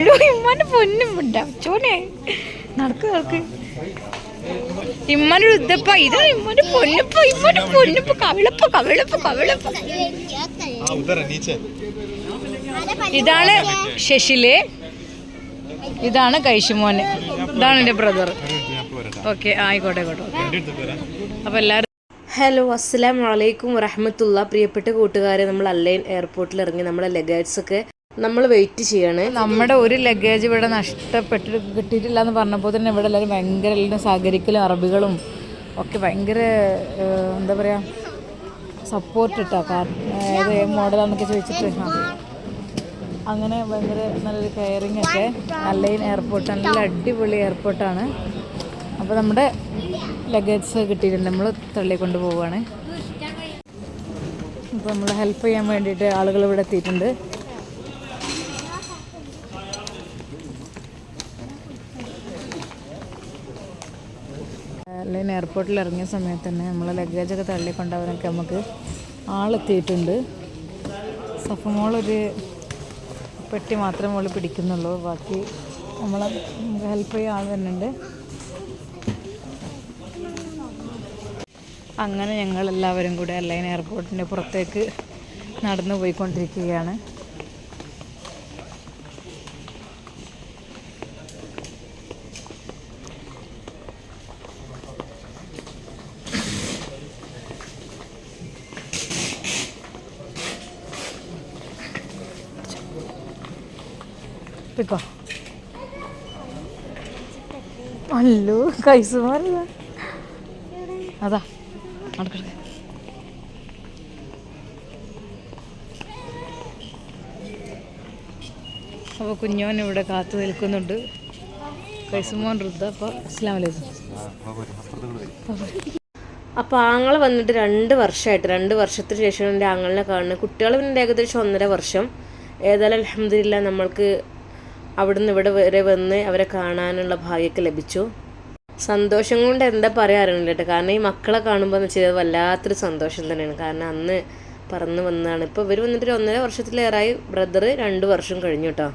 ഇമ്മാന്റെ പൊന്നും ഉണ്ടാവച്ചോനെ നടക്ക് നടക്ക്. ഇമ്മാന്റെ ഉദ്ധപ്പ ഇതാ ഇമ്മാന്റെ പൊന്നിപ്പ ഇമ്മാന്റെ പൊന്നിപ്പ. കവിളപ്പ കവിളപ്പ കവിളപ്പ. ഇതാണ് ശശിൽ. ഇതാണ് കൈശുമോന്. ഇതാണ് എന്റെ ബ്രദർ ഓക്കെ ആയിക്കോട്ടെ ആയിക്കോട്ടെ അപ്പോൾ എല്ലാവരും ഹലോ അസ്സാം വലൈക്കും വറഹമത്തുള്ള പ്രിയപ്പെട്ട കൂട്ടുകാരെ നമ്മൾ അല്ലൈൻ എയർപോർട്ടിൽ ഇറങ്ങി നമ്മളെ ലഗേജ് ഒക്കെ നമ്മൾ വെയിറ്റ് ചെയ്യണേ. നമ്മുടെ ഒരു ലഗേജ് ഇവിടെ നഷ്ടപ്പെട്ടിട്ട് കിട്ടിയിട്ടില്ല എന്ന് പറഞ്ഞപ്പോൾ തന്നെ ഇവിടെ എല്ലാവരും ഭയങ്കര എല്ലാവരും സഹകരിക്കലും അറബികളും ഒക്കെ ഭയങ്കര എന്താ പറയുക സപ്പോർട്ട് ഇട്ടാ. കാരണം ഏത് മോഡലാണെന്നൊക്കെ ചോദിച്ചിട്ട്. അങ്ങനെ ഭയങ്കര നല്ലൊരു കെയറിങ് ഒക്കെ. നല്ല എയർപോർട്ടാണ് നല്ല അടിപൊളി എയർപോർട്ടാണ് അപ്പോൾ നമ്മുടെ ലഗേജ് കിട്ടിയിട്ടുണ്ട്. നമ്മൾ തള്ളി പോവുകയാണ്. അപ്പോൾ നമ്മൾ ഹെൽപ്പ് ചെയ്യാൻ വേണ്ടിയിട്ട് ആളുകൾ ഇവിടെ എത്തിയിട്ടുണ്ട്. എയർപോർട്ടിൽ ഇറങ്ങിയ സമയത്ത് തന്നെ നമ്മളെ ലഗേജൊക്കെ തള്ളിക്കൊണ്ടവരൊക്കെ നമുക്ക് ആളെത്തിയിട്ടുണ്ട്. സഫമോളൊരു പെട്ടി മാത്രമേ മോൾ പിടിക്കുന്നുള്ളൂ. ബാക്കി നമ്മളെ ഹെൽപ്പ് ചെയ്യാൻ ആൾ വരുന്നുണ്ട്. അങ്ങനെ ഞങ്ങൾ എല്ലാവരും കൂടി അല്ലൈൻ എയർപോർട്ടിന്റെ പുറത്തേക്ക് നടന്നു പോയിക്കൊണ്ടിരിക്കുകയാണ് പിക്കോ അല്ലോ കൈസുമാരല്ല അതാ നടക്കട്ടെ അപ്പോൾ കുഞ്ഞോൻ ഇവിടെ കാത്തു നിൽക്കുന്നുണ്ട്. കൈസുമോൻ റുദ്ധ അപ്പോൾ അസ്ലാം വലൈക്കും അപ്പോൾ ആങ്ങൾ വന്നിട്ട് രണ്ട് വർഷമായിട്ട് രണ്ട് വർഷത്തിന് ശേഷം എന്റെ ആങ്ങളിനെ കാണുന്നത്. കുട്ടികൾ പിന്നെ ഏകദേശം ഒന്നര വർഷം. ഏതായാലും അലഹമില്ല നമ്മൾക്ക് അവിടുന്ന് ഇവിടെ വരെ വന്ന് അവരെ കാണാനുള്ള ഭാഗ്യമൊക്കെ ലഭിച്ചു. സന്തോഷം കൊണ്ട് എന്താ പറയാറുണ്ട് കേട്ടോ. കാരണം ഈ മക്കളെ കാണുമ്പോൾ എന്ന് വെച്ചാൽ വല്ലാത്തൊരു സന്തോഷം തന്നെയാണ്. കാരണം അന്ന് പറന്ന് വന്നതാണ്. ഇപ്പോൾ ഇവർ വന്നിട്ട് ഒന്നര വർഷത്തിലേറായി. ബ്രദർ രണ്ട് വർഷം കഴിഞ്ഞു കേട്ടോ.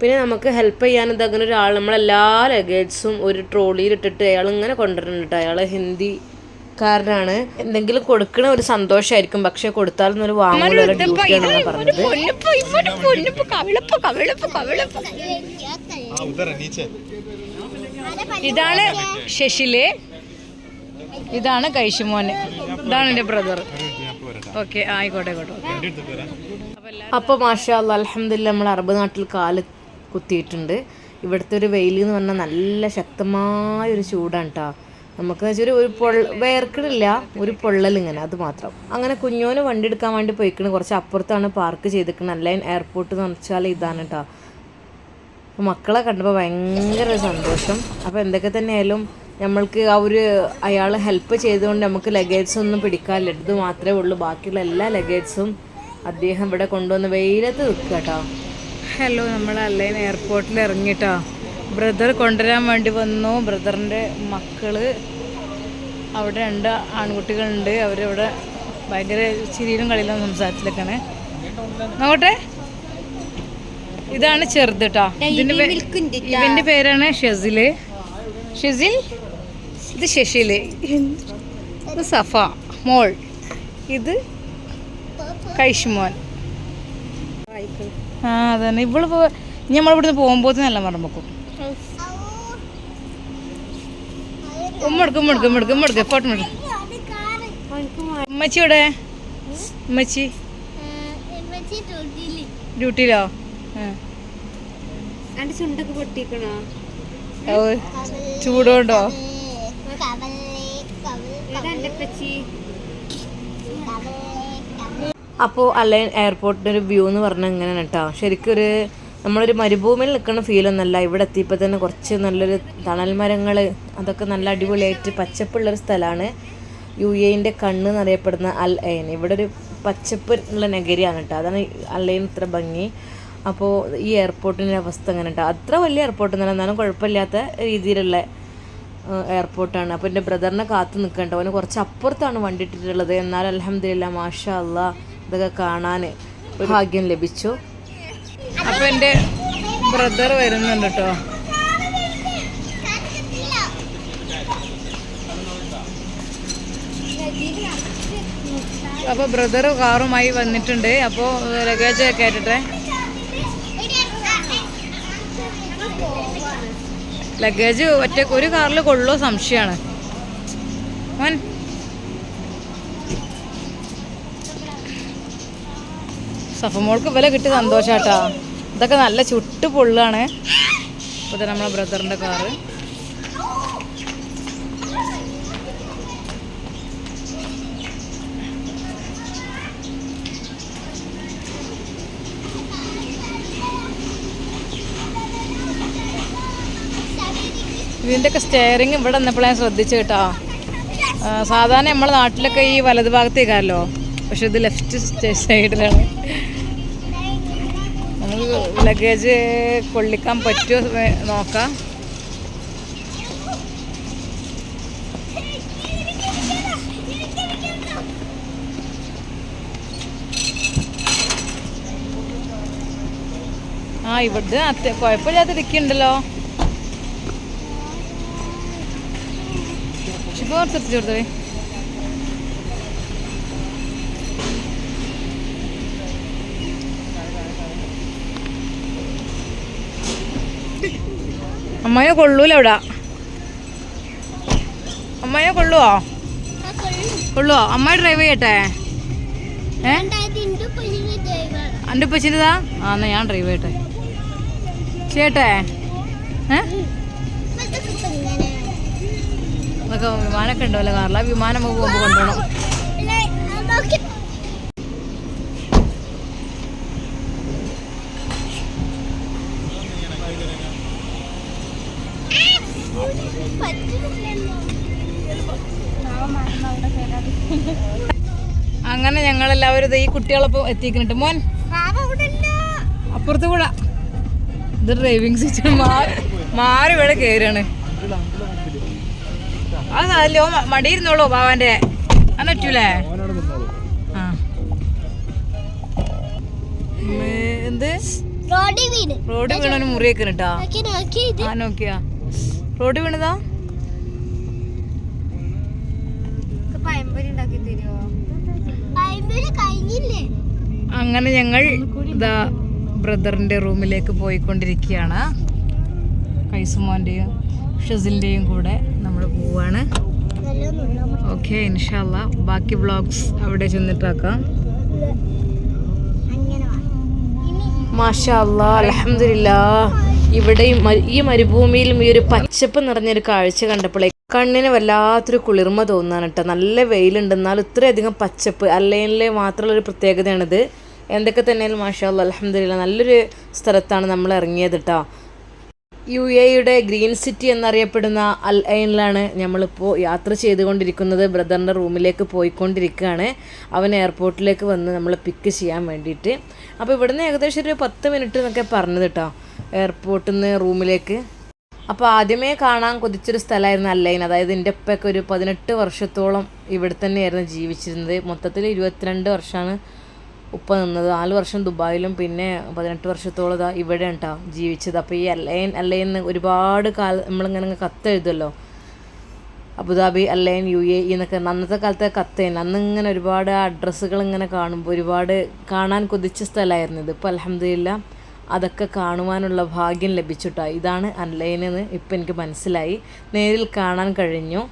പിന്നെ നമുക്ക് ഹെൽപ്പ് ചെയ്യാൻ ഇത് അങ്ങനെ ഒരാൾ നമ്മളെല്ലാ ലഗേജ്സും ഒരു ട്രോളിയിൽ ഇട്ടിട്ട് അയാൾ ഇങ്ങനെ കൊണ്ടുവരുന്നുണ്ട് കേട്ടോ. അയാൾ കാരനാണ് എന്തെങ്കിലും കൊടുക്കണ ഒരു സന്തോഷമായിരിക്കും പക്ഷെ കൊടുത്താലൊന്നും ഒരു വാങ്ങൂല പറഞ്ഞത്. ഇതാണ് ശശിൽ. ഇതാണ് കൈശുമോന്. ഇതാണ് എന്റെ ബ്രദർ ഓക്കെ ആയിക്കോട്ടെ ആയിക്കോട്ടെ അപ്പൊ മാഷാ അലഹമില്ല നമ്മൾ അറബ് നാട്ടിൽ കാൽ കുത്തിയിട്ടുണ്ട്. ഇവിടുത്തെ ഒരു വെയിൽ എന്ന് പറഞ്ഞാൽ നല്ല ശക്തമായ ഒരു ചൂടാണ് കേട്ടോ നമുക്ക് വെച്ചൊരു ഒരു പൊള്ള വേർക്കണില്ല ഒരു പൊള്ളൽ ഇങ്ങനെ അത് മാത്രം. അങ്ങനെ കുഞ്ഞോന് വണ്ടി എടുക്കാൻ വേണ്ടി പോയിക്കണ്. കുറച്ച് അപ്പുറത്താണ് പാർക്ക് ചെയ്തിരിക്കുന്നത് അല്ലൈൻ എയർപോർട്ട് എന്ന് വെച്ചാൽ ഇതാണ് കേട്ടോ മക്കളെ കണ്ടപ്പോൾ ഭയങ്കര സന്തോഷം. അപ്പോൾ എന്തൊക്കെ തന്നെയായാലും നമ്മൾക്ക് ആ ഒരു അയാൾ ഹെൽപ്പ് ചെയ്തുകൊണ്ട് നമുക്ക് ലഗേജ് ഒന്നും പിടിക്കാനില്ല ഇത് മാത്രമേ ഉള്ളൂ. ബാക്കിയുള്ള എല്ലാ ലഗേജും അദ്ദേഹം ഇവിടെ കൊണ്ടുവന്ന് വെയിലത്ത് നിൽക്കുക കേട്ടോ ഹലോ നമ്മൾ അല്ലൈൻ എയർപോർട്ടിൽ ഇറങ്ങിട്ടോ ബ്രദർ കൊണ്ടുവരാൻ വേണ്ടി വന്നു. ബ്രദറിന്റെ മക്കൾ അവിടെ രണ്ട് ആൺകുട്ടികളുണ്ട്. അവരവിടെ ഭയങ്കര ചിരിയിലും കളിയിലും സംസാരത്തിലൊക്കെയാണ് നോക്കട്ടെ. ഇതാണ് ചെറുത് കേട്ടോ ഇവന്റെ പേരാണ് ഷെസിൽ. ഷെസിൽ? ഇത് ശശിൽ ഇത് സഫ. മോൾ. ഇത് കൈഷ്മോൻ. ആ അതന്നെ. ഇവൾ ഇനി നമ്മളിവിടുന്ന് പോകുമ്പോൾ നല്ല മറം ഉമ്മെടുക്കും ഉമ്മെടുക്ക് ഉമ്മെടുക്ക് ഉമ്മെടുക്ക്. ഫോട്ടോ ഉമ്മച്ചി ഇവിടെ ഉമ്മച്ചി. ഡ്യൂട്ടിയിലോ. ചുണ്ടൊക്കെ പൊട്ടിക്കണോ? ചൂടുകൊണ്ടോ അപ്പോൾ അല്ലൈൻ എയർപോർട്ടിന്റെ ഒരു വ്യൂ എന്ന് പറഞ്ഞാൽ ഇങ്ങനെയാണ് കേട്ടോ ശരിക്കും ഒരു നമ്മളൊരു മരുഭൂമിയിൽ നിൽക്കുന്ന ഫീലൊന്നല്ല ഇവിടെ എത്തിയപ്പോൾ തന്നെ കുറച്ച് നല്ലൊരു തണൽ മരങ്ങൾ അതൊക്കെ നല്ല അടിപൊളിയായിട്ട് പച്ചപ്പുള്ളൊരു സ്ഥലമാണ്. യു എന്റെ കണ്ണ് എന്നറിയപ്പെടുന്ന അൽ ഐൻ ഇവിടെ ഒരു പച്ചപ്പ് ഉള്ള നഗരിയാണ് കേട്ടോ. അതാണ് അൽ ഐൻ ഇത്ര ഭംഗി. അപ്പോൾ ഈ എയർപോർട്ടിന്റെ അവസ്ഥ അങ്ങനെ കേട്ടോ. അത്ര വലിയ എയർപോർട്ട് എന്നല്ല എന്നാലും കുഴപ്പമില്ലാത്ത രീതിയിലുള്ള എയർപോർട്ടാണ് അപ്പോൾ എന്റെ ബ്രദറിനെ കാത്തു നിൽക്കണ്ട. അവന് കുറച്ച് അപ്പുറത്താണ് വണ്ടി ഇട്ടിട്ടുള്ളത്. എന്നാൽ അലഹമില്ല മാഷ അല്ലാ ഇതൊക്കെ കാണാൻ ഭാഗ്യം ലഭിച്ചു. അപ്പൊ എന്റെ ബ്രദർ വരുന്നുണ്ട് കേട്ടോ അപ്പോൾ ബ്രദർ കാറുമായി വന്നിട്ടുണ്ട്. അപ്പോൾ ലഗേജ് ഒക്കെ ആയിട്ടെ. ലഗേജ് ഒറ്റ ഒരു കാറിൽ കൊള്ളോ സംശയമാണ് സഫമോൾക്ക് വില കിട്ടി സന്തോഷാട്ടാ. ഇതൊക്കെ നല്ല ചുട്ട് പൊള്ളാണ്. ഇപ്പൊ ഇത് നമ്മളെ ബ്രദറിന്റെ കാറ്. ഇതിന്റെയൊക്കെ സ്റ്റെയറിങ് ഇവിടെ വന്നപ്പോൾ ഞാൻ ശ്രദ്ധിച്ചു കേട്ടോ. സാധാരണ നമ്മളെ നാട്ടിലൊക്കെ ഈ വലത് ഭാഗത്തേക്കാരല്ലോ പക്ഷെ ഇത് ലെഫ്റ്റ് സൈഡിലാണ് ലഗേജ് കൊള്ളിക്കാൻ പറ്റുമോ നോക്കാം. ആ ഇവിടെ അത്യ കുഴപ്പമില്ലാത്ത ഇരിക്കുന്നുണ്ടല്ലോ കൊടുത്തേ അമ്മയെ കൊള്ളൂല അമ്മയെ കൊള്ളുവോ? കൊള്ളുവോ? അമ്മ ഡ്രൈവ് ചെയ്യട്ടെ? ഏ? എന്റെ ആ എന്നാ ഞാൻ ഡ്രൈവ് ചെയ്യട്ടെ. ചെയ്യട്ടെ? ഏ? അതൊക്കെ വിമാനമൊക്കെ ഉണ്ടല്ലോ കാറില വിമാനം നമുക്ക് പോകുമ്പോൾ കൊണ്ടുപോകണം. അങ്ങനെ ഞങ്ങൾ എല്ലാവരും ഈ കുട്ടികളൊപ്പം എത്തിക്കുന്നുണ്ട് മോൻ അപ്പുറത്ത് കൂടെ. ഇത് ഡ്രൈവിംഗ് സീറ്റ് മാറി മാറി ഇവിടെ കയറാണ് അതല്ലോ മടിയിരുന്നോളൂ ബാവാന്റെ അന്ന് പറ്റൂലേ? ആ. എന്ത്? റോഡ് വീണ്. മുറിയൊക്കെ കേട്ടാ. നോക്കിയാ. റോഡ് വീണതാ? അങ്ങനെ ഞങ്ങൾ ഇതാ ബ്രദറിന്റെ റൂമിലേക്ക് പോയിക്കൊണ്ടിരിക്കുകയാണ്. കൈസുമോന്റെയും ഷസിലിന്റെയും കൂടെ നമ്മൾ പോവാണ്. ഓക്കെ ഇൻഷാല്ല ബാക്കി വ്ളോഗ്സ് അവിടെ ചെന്നിട്ടാക്കാം. മാഷാ അല്ലാ അലഹമില്ല ഇവിടെ ഈ മരുഭൂമിയിലും ഈ ഒരു പച്ചപ്പ് നിറഞ്ഞൊരു കാഴ്ച കണ്ടപ്പോഴേ കണ്ണിന് വല്ലാത്തൊരു കുളിർമ തോന്നാണ് കേട്ടോ നല്ല വെയിലുണ്ട്. എന്നാലും ഇത്രയധികം പച്ചപ്പ് അല്ലയിലെ മാത്രമുള്ള ഒരു പ്രത്യേകതയാണിത്. എന്തൊക്കെ തന്നെയാലും മാഷാ അലഹമില്ല നല്ലൊരു സ്ഥലത്താണ് നമ്മൾ ഇറങ്ങിയത് കേട്ടോ യു എയുടെ ഗ്രീൻ സിറ്റി എന്നറിയപ്പെടുന്ന അൽ ഐനിലാണ് നമ്മളിപ്പോൾ യാത്ര ചെയ്തുകൊണ്ടിരിക്കുന്നത്. ബ്രദറിന്റെ റൂമിലേക്ക് പോയിക്കൊണ്ടിരിക്കുകയാണ്. അവൻ എയർപോർട്ടിലേക്ക് വന്ന് നമ്മളെ പിക്ക് ചെയ്യാൻ വേണ്ടിയിട്ട്. അപ്പോൾ ഇവിടുന്ന് ഏകദേശം ഒരു പത്ത് മിനിറ്റ് എന്നൊക്കെ പറഞ്ഞത് കേട്ടോ എയർപോർട്ടിൽ നിന്ന് റൂമിലേക്ക്. അപ്പോൾ ആദ്യമേ കാണാൻ കൊതിച്ചൊരു സ്ഥലമായിരുന്നു അല്ലൈൻ അതായത് എന്റെ ഉപ്പയൊക്കെ ഒരു പതിനെട്ട് വർഷത്തോളം ഇവിടെ തന്നെയായിരുന്നു ജീവിച്ചിരുന്നത്. മൊത്തത്തിൽ ഇരുപത്തിരണ്ട് വർഷമാണ് ഉപ്പ നിന്നത് നാല് വർഷം ദുബായിലും പിന്നെ പതിനെട്ട് വർഷത്തോളം ഇതാ ഇവിടെ ഉണ്ടാ ജീവിച്ചത്. അപ്പോൾ ഈ അല്ലൈൻ അല്ലൈൻ ഒരുപാട് കാലം നമ്മളിങ്ങനെ കത്തെഴുതുമല്ലോ Abu Dhabi Al Ain U A E എന്നൊക്കെ. അന്നത്തെ കാലത്തെ അന്ന് ഇങ്ങനെ ഒരുപാട് അഡ്രസ്സുകൾ ഇങ്ങനെ കാണുമ്പോൾ ഒരുപാട് കാണാൻ കൊതിച്ച സ്ഥലമായിരുന്നു ഇത്. ഇപ്പോൾ അലഹമില്ല അതൊക്കെ കാണുവാനുള്ള ഭാഗ്യം ലഭിച്ചിട്ടാ. ഇതാണ് അല്ലയനെന്ന് ഇപ്പം എനിക്ക് മനസ്സിലായി. നേരിൽ കാണാൻ കഴിഞ്ഞു.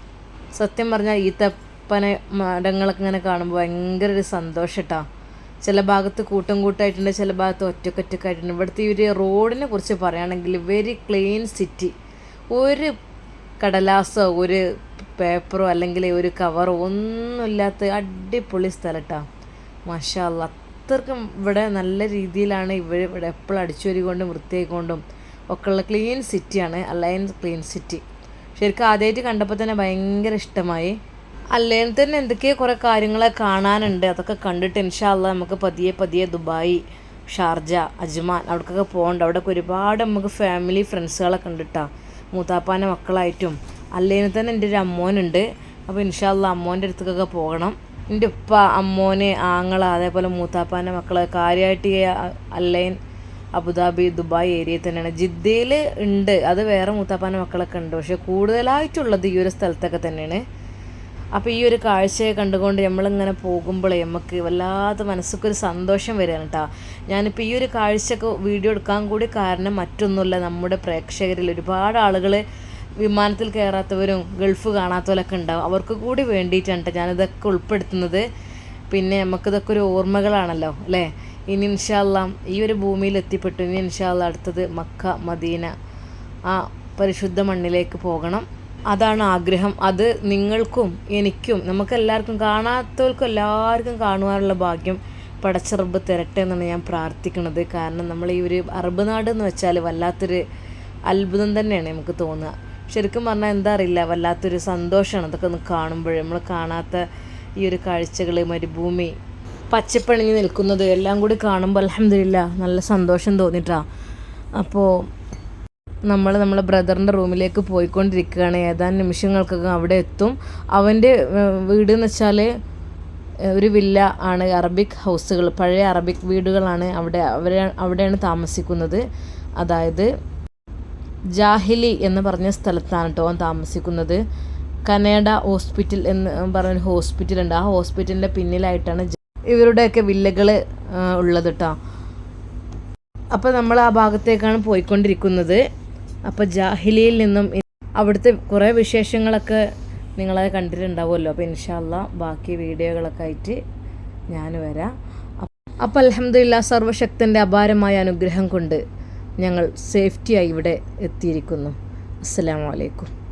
സത്യം പറഞ്ഞാൽ ഈത്തപ്പന മടങ്ങളൊക്കെ ഇങ്ങനെ കാണുമ്പോൾ ഭയങ്കര ഒരു സന്തോഷട്ടാ. ചില ഭാഗത്ത് കൂട്ടം കൂട്ടായിട്ടുണ്ട് ചില ഭാഗത്ത് ഒറ്റക്കൊറ്റക്കായിട്ടുണ്ട്. ഇവിടുത്തെ ഈ ഒരു റോഡിനെ കുറിച്ച് പറയുകയാണെങ്കിൽ വെരി ക്ലീൻ സിറ്റി ഒരു കടലാസോ ഒരു പേപ്പറോ അല്ലെങ്കിൽ ഒരു കവറോ ഒന്നുമില്ലാത്ത അടിപൊളി സ്ഥലട്ടാ. മാഷാ അല്ലാ അത്രക്കും ഇവിടെ നല്ല രീതിയിലാണ് ഇവർ ഇവിടെ എപ്പോഴും അടിച്ചുവരികൊണ്ടും വൃത്തിയായിക്കൊണ്ടും ഒക്കെയുള്ള ക്ലീൻ സിറ്റിയാണ് അലയൻസ് ക്ലീൻ സിറ്റി ശരിക്കും ആദ്യമായിട്ട് കണ്ടപ്പോൾ തന്നെ ഭയങ്കര ഇഷ്ടമായി. അല്ലെങ്കിൽ തന്നെ എന്തൊക്കെയോ കുറേ കാര്യങ്ങളെ കാണാനുണ്ട്. അതൊക്കെ കണ്ടിട്ട് ഇൻഷാല്ല നമുക്ക് പതിയെ പതിയെ ദുബായ് ഷാർജ അജ്മാൻ അവിടേക്കൊക്കെ പോകണ്ട. അവിടെയൊക്കെ ഒരുപാട് നമുക്ക് ഫാമിലി ഫ്രണ്ട്സുകളെ ഉണ്ട് കേട്ടോ മൂത്താപ്പാന്റെ മക്കളായിട്ടും അല്ലെങ്കിൽ തന്നെ എന്റെ ഒരു അമ്മോനുണ്ട്. അപ്പോൾ ഇൻഷാല്ല അമ്മോന്റെ അടുത്തേക്കൊക്കെ പോകണം. എന്റെ ഉപ്പ അമ്മോന് ആങ്ങള അതേപോലെ മൂത്താപ്പാന്റെ മക്കൾ കാര്യമായിട്ട് അല്ലൈൻ അബുദാബി ദുബായ് ഏരിയയിൽ തന്നെയാണ്. ജിദ്ദയിൽ ഉണ്ട്. അത് വേറെ മൂത്താപ്പാന്റെ മക്കളൊക്കെ ഉണ്ട്. പക്ഷേ കൂടുതലായിട്ടുള്ളത് ഈ ഒരു സ്ഥലത്തൊക്കെ തന്നെയാണ്. അപ്പോൾ ഈ ഒരു കാഴ്ചയെ കണ്ടുകൊണ്ട് നമ്മളിങ്ങനെ പോകുമ്പോഴേ നമുക്ക് വല്ലാത്ത മനസ്സൊക്കെ സന്തോഷം വരികയാണ് കേട്ടോ ഞാനിപ്പോൾ ഈ ഒരു കാഴ്ചയൊക്കെ വീഡിയോ എടുക്കാൻ കൂടി കാരണം മറ്റൊന്നുമില്ല നമ്മുടെ പ്രേക്ഷകരിൽ ഒരുപാട് ആളുകൾ വിമാനത്തിൽ കയറാത്തവരും ഗൾഫ് കാണാത്തവരൊക്കെ ഉണ്ടാവും. അവർക്ക് കൂടി വേണ്ടിയിട്ടാണ് ഞാനിതൊക്കെ ഉൾപ്പെടുത്തുന്നത്. പിന്നെ നമുക്കിതൊക്കെ ഒരു ഓർമ്മകളാണല്ലോ അല്ലേ? ഇനി ഇൻഷാല്ല ഈ ഒരു ഭൂമിയിൽ എത്തിപ്പെട്ടു. ഇനി ഇൻഷാല്ല അടുത്തത് മക്ക മദീന ആ പരിശുദ്ധ മണ്ണിലേക്ക് പോകണം. അതാണ് ആഗ്രഹം. അത് നിങ്ങൾക്കും എനിക്കും നമുക്കെല്ലാവർക്കും കാണാത്തവർക്കും എല്ലാവർക്കും കാണുവാനുള്ള ഭാഗ്യം പടച്ചറബ് തരട്ടെ എന്നാണ് ഞാൻ പ്രാർത്ഥിക്കുന്നത്. കാരണം നമ്മൾ ഈ ഒരു അറബ് നാട് എന്ന് വെച്ചാൽ വല്ലാത്തൊരു അത്ഭുതം തന്നെയാണ് നമുക്ക് തോന്നുക. ശരിക്കും പറഞ്ഞാൽ എന്താ അറിയില്ല വല്ലാത്തൊരു സന്തോഷമാണ് അതൊക്കെ ഒന്ന് കാണുമ്പോൾ നമ്മൾ കാണാത്ത ഈ ഒരു കാഴ്ചകൾ മരുഭൂമി പച്ചപ്പണിഞ്ഞ് നിൽക്കുന്നത് എല്ലാം കൂടി കാണുമ്പോൾ അലഹമില്ല നല്ല സന്തോഷം തോന്നിട്ടാ. അപ്പോൾ നമ്മൾ നമ്മളെ ബ്രദറിന്റെ റൂമിലേക്ക് പോയിക്കൊണ്ടിരിക്കുകയാണ്. ഏതാനും നിമിഷങ്ങൾക്കൊക്കെ അവിടെ എത്തും. അവന്റെ വീട് എന്ന് വെച്ചാൽ ഒരു വില്ല ആണ് അറബിക് ഹൗസുകൾ പഴയ അറബിക് വീടുകളാണ് അവിടെ അവർ അവിടെയാണ് താമസിക്കുന്നത്. അതായത് ജാഹിലി എന്ന് പറഞ്ഞ സ്ഥലത്താണ് കേട്ടോ അവൻ താമസിക്കുന്നത്. കനേഡ ഹോസ്പിറ്റൽ എന്ന് പറഞ്ഞൊരു ഹോസ്പിറ്റലുണ്ട് ആ ഹോസ്പിറ്റലിന്റെ പിന്നിലായിട്ടാണ് ഇവരുടെയൊക്കെ വില്ലകൾ ഉള്ളത് കേട്ടോ. അപ്പോൾ നമ്മൾ ആ ഭാഗത്തേക്കാണ് പോയിക്കൊണ്ടിരിക്കുന്നത്. അപ്പോൾ ജാഹിലിയിൽ നിന്നും അവിടുത്തെ കുറേ വിശേഷങ്ങളൊക്കെ നിങ്ങളത് കണ്ടിട്ടുണ്ടാവുമല്ലോ. അപ്പോൾ ഇൻഷാല്ല ബാക്കി വീഡിയോകളൊക്കെ ആയിട്ട് ഞാൻ വരാം. അപ്പോൾ അലഹമില്ല സർവശക്തന്റെ അപാരമായ അനുഗ്രഹം കൊണ്ട് ഞങ്ങൾ സേഫ്റ്റിയായി ഇവിടെ എത്തിയിരിക്കുന്നു. അസ്സാം അലൈക്കും.